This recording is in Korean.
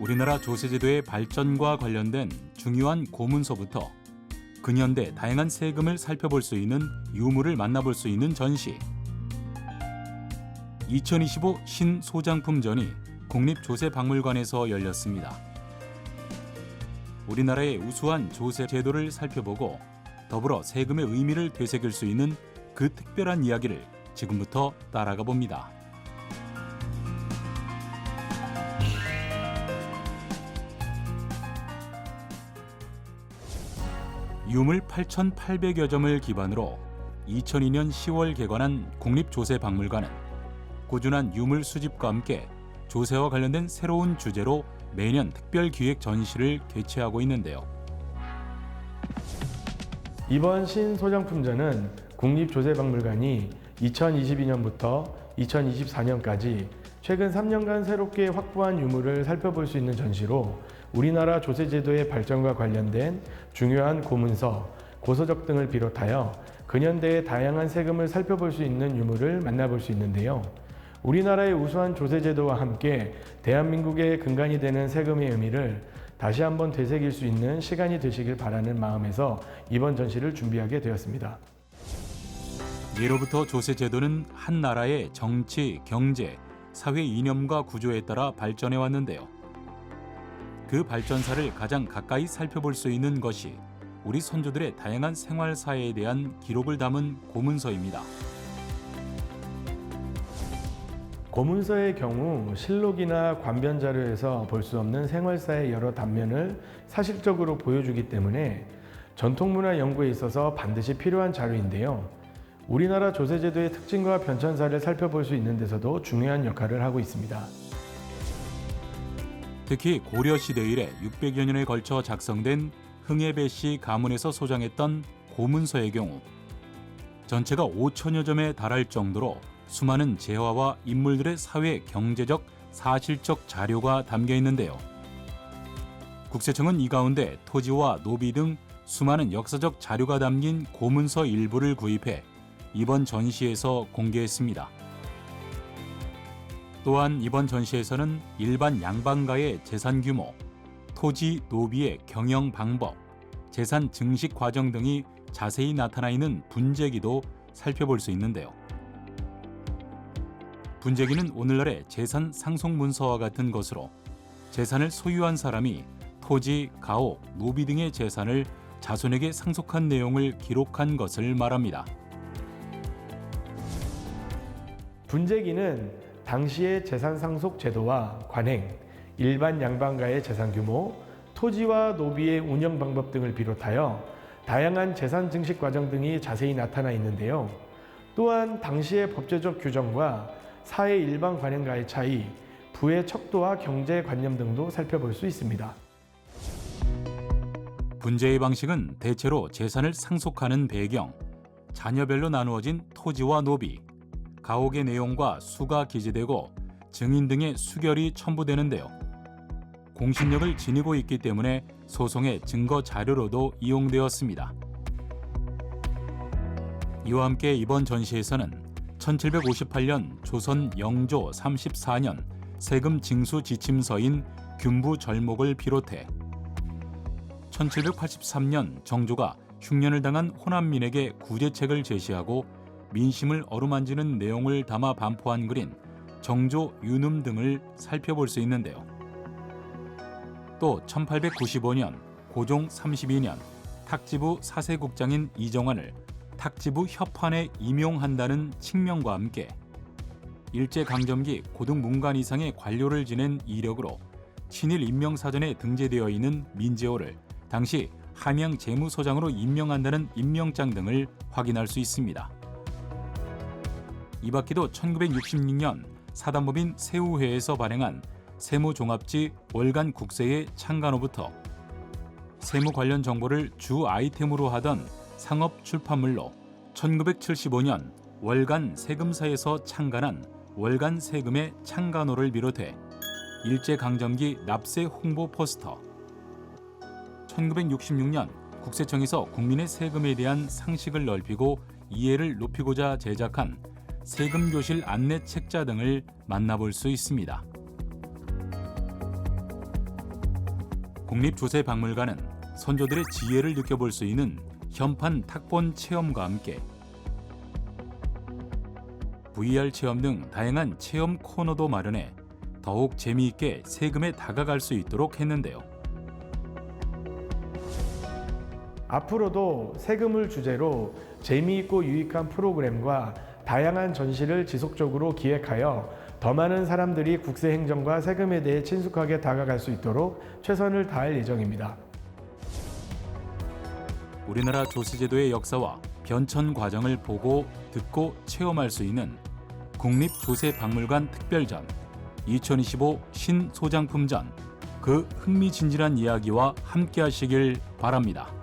우리나라 조세제도의 발전과 관련된 중요한 고문서부터 근현대 다양한 세금을 살펴볼 수 있는 유물을 만나볼 수 있는 전시. 2025 신소장품전이 국립조세박물관에서 열렸습니다. 우리나라의 우수한 조세 제도를 살펴보고 더불어 세금의 의미를 되새길 수 있는 그 특별한 이야기를 지금부터 따라가 봅니다. 유물 8,800여 점을 기반으로 2002년 10월 개관한 국립조세박물관은 꾸준한 유물 수집과 함께 조세와 관련된 새로운 주제로 매년 특별 기획 전시를 개최하고 있는데요. 이번 신소장품전은 국립조세박물관이 2022년부터 2024년까지 최근 3년간 새롭게 확보한 유물을 살펴볼 수 있는 전시로 우리나라 조세제도의 발전과 관련된 중요한 고문서, 고서적 등을 비롯하여 근현대의 다양한 세금을 살펴볼 수 있는 유물을 만나볼 수 있는데요. 우리나라의 우수한 조세제도와 함께 대한민국의 근간이 되는 세금의 의미를 다시 한번 되새길 수 있는 시간이 되시길 바라는 마음에서 이번 전시를 준비하게 되었습니다. 예로부터 조세 제도는 한 나라의 정치, 경제, 사회 이념과 구조에 따라 발전해 왔는데요. 그 발전사를 가장 가까이 살펴볼 수 있는 것이 우리 선조들의 다양한 생활사에 대한 기록을 담은 고문서입니다. 고문서의 경우 실록이나 관변 자료에서 볼 수 없는 생활사의 여러 단면을 사실적으로 보여주기 때문에 전통문화 연구에 있어서 반드시 필요한 자료인데요. 우리나라 조세제도의 특징과 변천사를 살펴볼 수 있는 데서도 중요한 역할을 하고 있습니다. 특히 고려 시대 이래 600여 년에 걸쳐 작성된 흥예배씨 가문에서 소장했던 고문서의 경우 전체가 5천여 점에 달할 정도로 수많은 재화와 인물들의 사회, 경제적, 사실적 자료가 담겨 있는데요. 국세청은 이 가운데 토지와 노비 등 수많은 역사적 자료가 담긴 고문서 일부를 구입해 이번 전시에서 공개했습니다. 또한 이번 전시에서는 일반 양반가의 재산 규모, 토지 노비의 경영 방법, 재산 증식 과정 등이 자세히 나타나 있는 분재기도 살펴볼 수 있는데요. 분재기는 오늘날의 재산 상속 문서와 같은 것으로 재산을 소유한 사람이 토지, 가옥, 노비 등의 재산을 자손에게 상속한 내용을 기록한 것을 말합니다. 분재기는 당시의 재산 상속 제도와 관행, 일반 양반가의 재산 규모, 토지와 노비의 운영 방법 등을 비롯하여 다양한 재산 증식 과정 등이 자세히 나타나 있는데요. 또한 당시의 법제적 규정과 사회 일반 관행과의 차이, 부의 척도와 경제 관념 등도 살펴볼 수 있습니다. 분재의 방식은 대체로 재산을 상속하는 배경, 자녀별로 나누어진 토지와 노비, 가옥의 내용과 수가 기재되고 증인 등의 수결이 첨부되는데요. 공신력을 지니고 있기 때문에 소송의 증거 자료로도 이용되었습니다. 이와 함께 이번 전시에서는 1758년 조선 영조 34년 세금 징수 지침서인 균부 절목을 비롯해 1783년 정조가 흉년을 당한 호남민에게 구제책을 제시하고 민심을 어루만지는 내용을 담아 반포한 글인 정조 유눔 등을 살펴볼 수 있는데요. 또 1895년 고종 32년 탁지부 사세국장인 이정환을 탁지부 협판에 임용한다는 칙명과 함께 일제강점기 고등 문관 이상의 관료를 지낸 이력으로 친일 임명사전에 등재되어 있는 민재호를 당시 함양 재무소장으로 임명한다는 임명장 등을 확인할 수 있습니다. 이 밖에도 1966년 사단법인 세우회에서 발행한 세무종합지 월간 국세의 창간호부터 세무 관련 정보를 주 아이템으로 하던 상업 출판물로 1975년 월간 세금사에서 창간한 월간 세금의 창간호를 비롯해 일제강점기 납세 홍보 포스터. 1966년 국세청에서 국민의 세금에 대한 상식을 넓히고 이해를 높이고자 제작한 세금 교실 안내 책자 등을 만나볼 수 있습니다. 국립조세박물관은 선조들의 지혜를 느껴볼 수 있는 현판 탁본 체험과 함께 VR 체험 등 다양한 체험 코너도 마련해 더욱 재미있게 세금에 다가갈 수 있도록 했는데요. 앞으로도 세금을 주제로 재미있고 유익한 프로그램과 다양한 전시를 지속적으로 기획하여 더 많은 사람들이 국세 행정과 세금에 대해 친숙하게 다가갈 수 있도록 최선을 다할 예정입니다. 우리나라 조세제도의 역사와 변천 과정을 보고 듣고 체험할 수 있는 국립조세박물관 특별전 2025 신소장품전 그 흥미진진한 이야기와 함께 하시길 바랍니다.